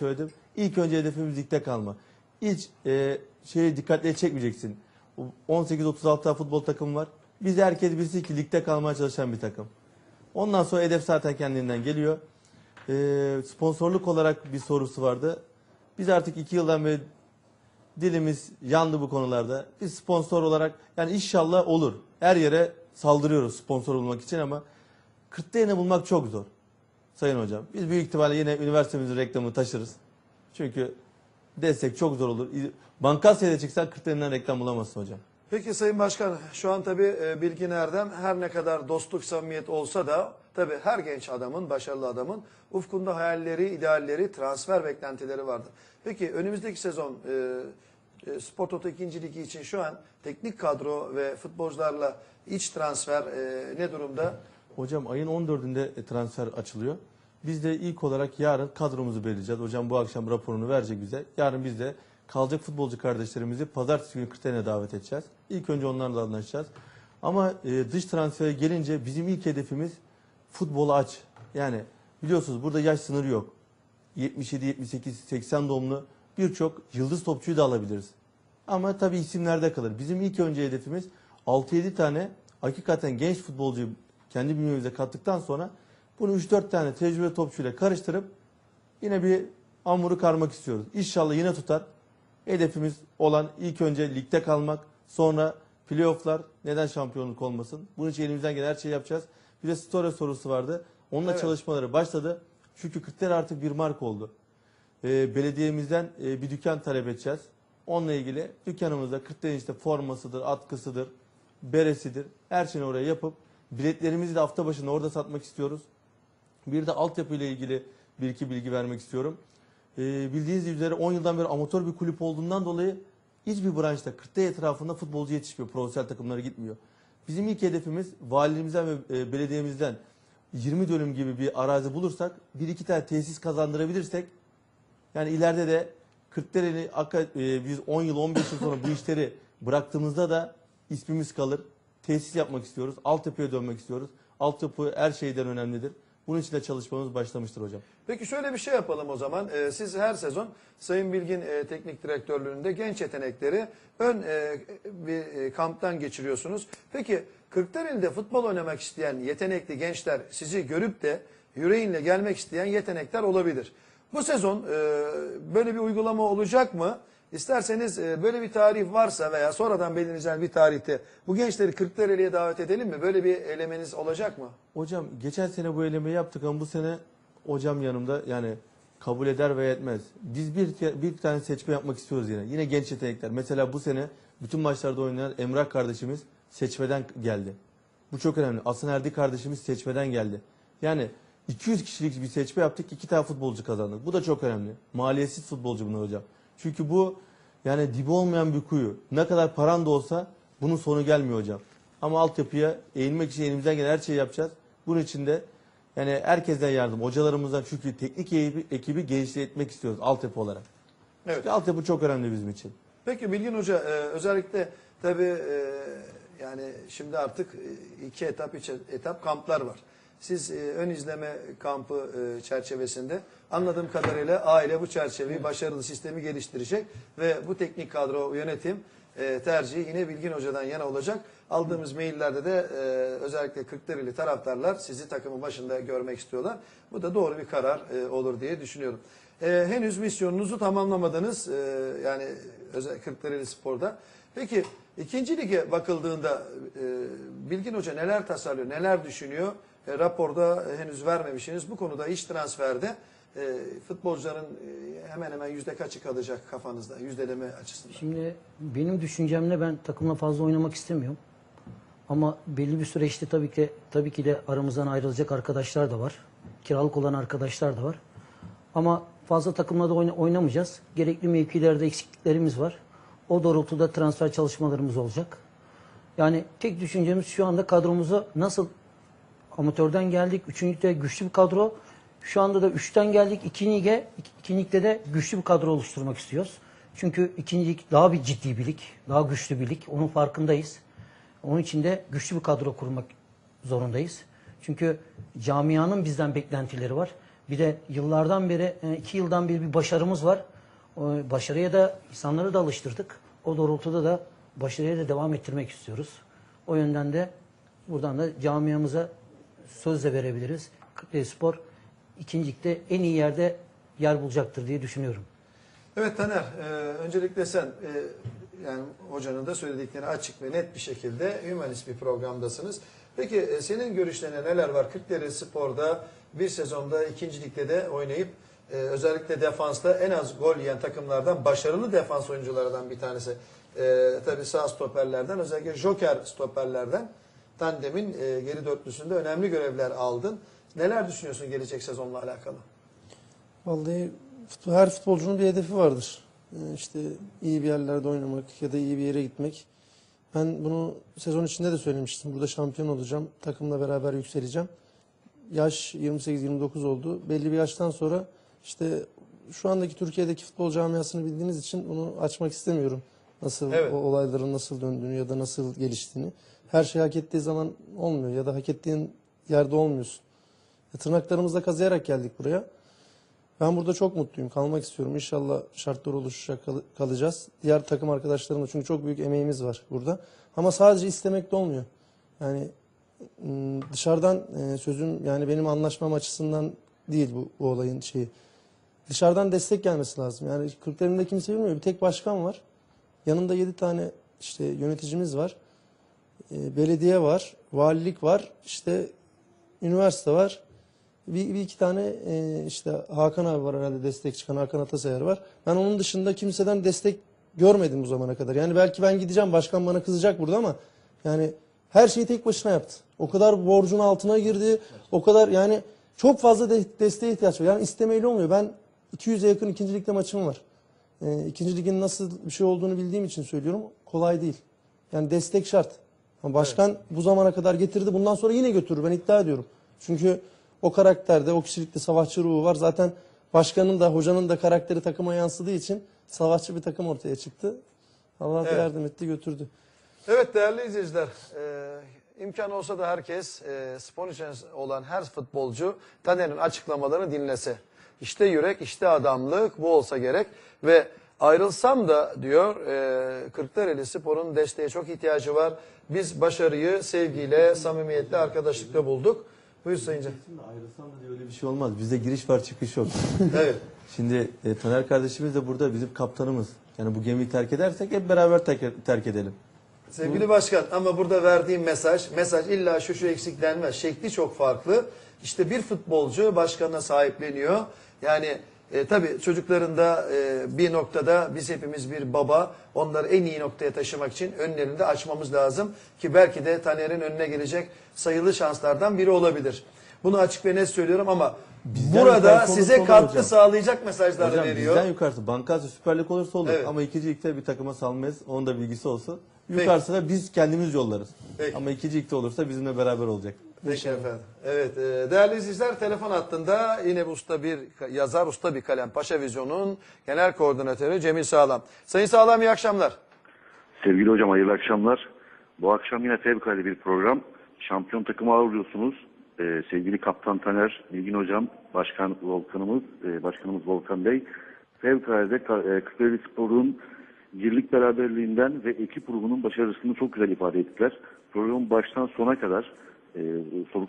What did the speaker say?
söyledim. İlk önce hedefimiz ligde kalma. Hiç e, şeyi dikkatli çekmeyeceksin. O 18-36 tane futbol takımı var. Biz herkes bilsin ki ligde kalmaya çalışan bir takım. Ondan sonra hedef zaten kendinden geliyor. E, sponsorluk olarak bir sorusu vardı. Biz artık iki yıldan beri dilimiz yandı bu konularda. Biz sponsor olarak yani inşallah olur. Her yere saldırıyoruz sponsor olmak için ama Kırklareli'ni bulmak çok zor. Sayın hocam. Biz büyük ihtimalle yine üniversitemizin reklamını taşırız. Çünkü destek çok zor olur. Bankasya'da çıksan Kırklareli'nden reklam bulamazsın hocam. Peki Sayın Başkan şu an tabii e, Bilgin Erdem her ne kadar dostluk samimiyet olsa da tabii her genç adamın, başarılı adamın ufkunda hayalleri, idealleri, transfer beklentileri vardır. Peki önümüzdeki sezon e, e, Spor Toto 2. Ligi için şu an teknik kadro ve futbolcularla iç transfer e, ne durumda? Hocam ayın 14'ünde transfer açılıyor. Biz de ilk olarak yarın kadromuzu belirleyeceğiz. Hocam bu akşam raporunu verecek bize. Yarın biz de kalacak futbolcu kardeşlerimizi pazartesi günü Kırklareli'ne davet edeceğiz. İlk önce onlarla anlaşacağız. Ama e, dış transfere gelince bizim ilk hedefimiz futbolu aç. Yani biliyorsunuz burada yaş sınırı yok. 77, 78, 80 doğumlu birçok yıldız topçuyu da alabiliriz. Ama tabii isimlerde kalır. Bizim ilk önce hedefimiz 6-7 tane hakikaten genç futbolcuyu kendi bünyemize kattıktan sonra bunu 3-4 tane tecrübe topçuyla karıştırıp yine bir hamuru karmak istiyoruz. İnşallah yine tutar. Hedefimiz olan ilk önce ligde kalmak, sonra playofflar neden şampiyonluk olmasın? Bunun için elimizden gelen her şeyi yapacağız. Bir de story sorusu vardı. Onunla Evet. çalışmaları başladı. Çünkü Kırklar artık bir marka oldu. Ee, belediyemizden e, bir dükkan talep edeceğiz. Onunla ilgili dükkanımızda Kırklar'ın işte formasıdır, atkısıdır, beresidir. Her şeyini oraya yapıp biletlerimizi de hafta başında orada satmak istiyoruz. Bir de altyapı ile ilgili bir iki bilgi vermek istiyorum. Ee, bildiğiniz üzere 10 yıldan beri amatör bir kulüp olduğundan dolayı hiçbir branşta Kırklareli etrafında futbolcu yetişmiyor. Profesyonel takımlara gitmiyor. Bizim ilk hedefimiz valiliğimizden ve e, belediyemizden 20 dönüm gibi bir arazi bulursak bir iki tane tesis kazandırabilirsek yani ileride de Kırklareli hakika- e, biz 10 yıl 15 yıl sonra bu işleri bıraktığımızda da ismimiz kalır. Tesis yapmak istiyoruz. Altyapıya dönmek istiyoruz. Altyapı her şeyden önemlidir. Bunun için de çalışmamız başlamıştır hocam. Peki şöyle bir şey yapalım o zaman. Ee, siz her sezon Sayın Bilgin e, teknik direktörlüğünde genç yetenekleri ön e, bir e, kamptan geçiriyorsunuz. Peki Kırklareli'de futbol oynamak isteyen yetenekli gençler sizi görüp de yüreğinle gelmek isteyen yetenekler olabilir. Bu sezon e, böyle bir uygulama olacak mı? İsterseniz e, böyle bir tarih varsa veya sonradan belirleyeceğiniz bir tarihte bu gençleri Kırklareli'ye davet edelim mi? Böyle bir elemeniz olacak mı? Hocam geçen sene bu elemeyi yaptık ama bu sene hocam yanımda yani kabul eder ve etmez. Biz bir, bir tane seçme yapmak istiyoruz yine. Yine genç yetenekler. Mesela bu sene bütün maçlarda oynayan Emrah kardeşimiz seçmeden geldi. Bu çok önemli. Aslan Erdi kardeşimiz seçmeden geldi. Yani 200 kişilik bir seçme yaptık. iki tane futbolcu kazandık. Bu da çok önemli. Maliyetsiz futbolcu bunlar hocam. Çünkü bu yani dibi olmayan bir kuyu. Ne kadar paran da olsa bunun sonu gelmiyor hocam. Ama altyapıya eğilmek için elimizden gelen her şeyi yapacağız. Bunun için de yani herkesten yardım, hocalarımızdan çünkü teknik ekibi, ekibi genişletmek istiyoruz altyapı olarak. Evet. Çünkü altyapı çok önemli bizim için. Peki Bilgin Hoca e, özellikle tabii e, yani şimdi artık e, iki etap, üç etap kamplar var. Siz e, ön izleme kampı e, çerçevesinde anladığım kadarıyla aile bu çerçeveyi başarılı sistemi geliştirecek ve bu teknik kadro yönetim e, tercihi yine Bilgin Hoca'dan yana olacak. Aldığımız maillerde de e, özellikle Kırklareli taraftarlar sizi takımın başında görmek istiyorlar. Bu da doğru bir karar e, olur diye düşünüyorum. E, henüz misyonunuzu tamamlamadınız e, yani özel Kırklareli Spor'da. Peki ikinci lige bakıldığında e, Bilgin Hoca neler tasarlıyor, neler düşünüyor? E, raporda henüz vermemişsiniz. Bu konuda iş transferde e, futbolcuların e, hemen hemen yüzde kaçı kalacak kafanızda yüzdeleme açısından? Şimdi benim düşüncemle ben takımla fazla oynamak istemiyorum. Ama belli bir süreçte tabii ki tabii ki de aramızdan ayrılacak arkadaşlar da var. Kiralık olan arkadaşlar da var. Ama fazla takımla da oyna- oynamayacağız. Gerekli mevkilerde eksikliklerimiz var. O doğrultuda transfer çalışmalarımız olacak. Yani tek düşüncemiz şu anda kadromuza nasıl amatörden geldik. Üçüncüde güçlü bir kadro. Şu anda da üçten geldik. İkinci lige, de güçlü bir kadro oluşturmak istiyoruz. Çünkü ikinci lig daha bir ciddi bir lig. Daha güçlü bir lig. Onun farkındayız. Onun için de güçlü bir kadro kurmak zorundayız. Çünkü camianın bizden beklentileri var. Bir de yıllardan beri, e, iki yıldan beri bir başarımız var. Başarıya da insanları da alıştırdık. O doğrultuda da başarıya da devam ettirmek istiyoruz. O yönden de buradan da camiamıza söz de verebiliriz. Kırklareli Spor ikincilikte en iyi yerde yer bulacaktır diye düşünüyorum. Evet Taner, e, öncelikle sen e, yani hocanın da söylediklerini açık ve net bir şekilde hümanist bir programdasınız. Peki e, senin görüşlerine neler var? Kırklareli Spor'da bir sezonda ikinci ligde de oynayıp e, özellikle defansta en az gol yiyen takımlardan başarılı defans oyunculardan bir tanesi. E, tabii sağ stoperlerden özellikle joker stoperlerden tandemin e, geri dörtlüsünde önemli görevler aldın. Neler düşünüyorsun gelecek sezonla alakalı? Vallahi futbol, her futbolcunun bir hedefi vardır. Ee, işte iyi bir yerlerde oynamak ya da iyi bir yere gitmek. Ben bunu sezon içinde de söylemiştim. Burada şampiyon olacağım. Takımla beraber yükseleceğim. Yaş 28-29 oldu. Belli bir yaştan sonra işte şu andaki Türkiye'deki futbol camiasını bildiğiniz için bunu açmak istemiyorum. Nasıl Evet. o olayların nasıl döndüğünü ya da nasıl geliştiğini. Her şey hak ettiği zaman olmuyor ya da hak ettiğin yerde olmuyorsun. E, Tırnaklarımızla kazıyarak geldik buraya. Ben burada çok mutluyum. Kalmak istiyorum. İnşallah şartlar oluşacak kal- kalacağız. Diğer takım arkadaşlarımla çünkü çok büyük emeğimiz var burada. Ama sadece istemek de olmuyor. Yani dışarıdan e, sözüm yani benim anlaşmam açısından değil bu, bu olayın şeyi. Dışarıdan destek gelmesi lazım. Yani Kırklareli'nde kimse bilmiyor. Bir tek başkan var. Yanında yedi tane işte yöneticimiz var. E, belediye var. Valilik var. işte üniversite var. Bir, bir iki tane e, işte Hakan abi var herhalde destek çıkan Hakan Atasayar var. Ben onun dışında kimseden destek görmedim bu zamana kadar. Yani belki ben gideceğim başkan bana kızacak burada ama yani her şeyi tek başına yaptı. O kadar borcun altına girdi. O kadar yani çok fazla de, desteğe ihtiyaç var. Yani istemeyle olmuyor. Ben 200'e yakın ikinci ligde maçım var. E, ikinci ligin nasıl bir şey olduğunu bildiğim için söylüyorum. Kolay değil. Yani destek şart. Ama başkan bu zamana kadar getirdi. Bundan sonra yine götürür. Ben iddia ediyorum. Çünkü o karakterde, o kişilikte savaşçı ruhu var. Zaten başkanın da, hocanın da karakteri takıma yansıdığı için savaşçı bir takım ortaya çıktı. Allah Evet. yardım etti, götürdü. Evet değerli izleyiciler, e, imkan olsa da herkes e, için olan her futbolcu Taner'in açıklamalarını dinlese. İşte yürek, işte adamlık, bu olsa gerek ve ayrılsam da diyor e, Kırklareli Spor'un desteğe çok ihtiyacı var. Biz başarıyı sevgiyle, samimiyetle, arkadaşlıkla bulduk. Buyur Sayın Can. Şimdi ayrılsam da diye öyle bir şey olmaz. Bizde giriş var çıkış yok. Evet. Şimdi e, Taner kardeşimiz de burada bizim kaptanımız. Yani bu gemiyi terk edersek hep beraber terk, terk edelim. Sevgili başkan ama burada verdiğim mesaj, mesaj illa şu şu eksik denmez. Şekli çok farklı. İşte bir futbolcu başkanına sahipleniyor. Yani e, tabii çocukların da e, bir noktada biz hepimiz bir baba. Onları en iyi noktaya taşımak için önlerini de açmamız lazım. Ki belki de Taner'in önüne gelecek sayılı şanslardan biri olabilir. Bunu açık ve net söylüyorum ama Bizden burada size katkı hocam. sağlayacak mesajlar Hocam veriyor. bizden yukarısı Bankasya Süper Lig olursa olur Evet. ama ikinci ligde bir takıma salmayız. Onun da bilgisi olsun. Yukarısı da biz kendimiz yollarız. Peki. Ama ikinci ligde olursa bizimle beraber olacak. Peki efendim. Evet e, değerli izleyiciler telefon hattında yine bir usta bir yazar usta bir kalem Paşa Vizyon'un genel koordinatörü Cemil Sağlam. Sayın Sağlam iyi akşamlar. Sevgili hocam hayırlı akşamlar. Bu akşam yine fevkalade bir program. Şampiyon takımı ağırlıyorsunuz. Ee, sevgili Kaptan Taner, Bilgin Hocam, Başkan Volkan'ımız, e, Başkanımız Volkan Bey. Fevkalade Ka- e, Kırklareli Spor'un birlik beraberliğinden ve ekip ruhunun başarısını çok güzel ifade ettiler. Programın baştan sona kadar e, soluk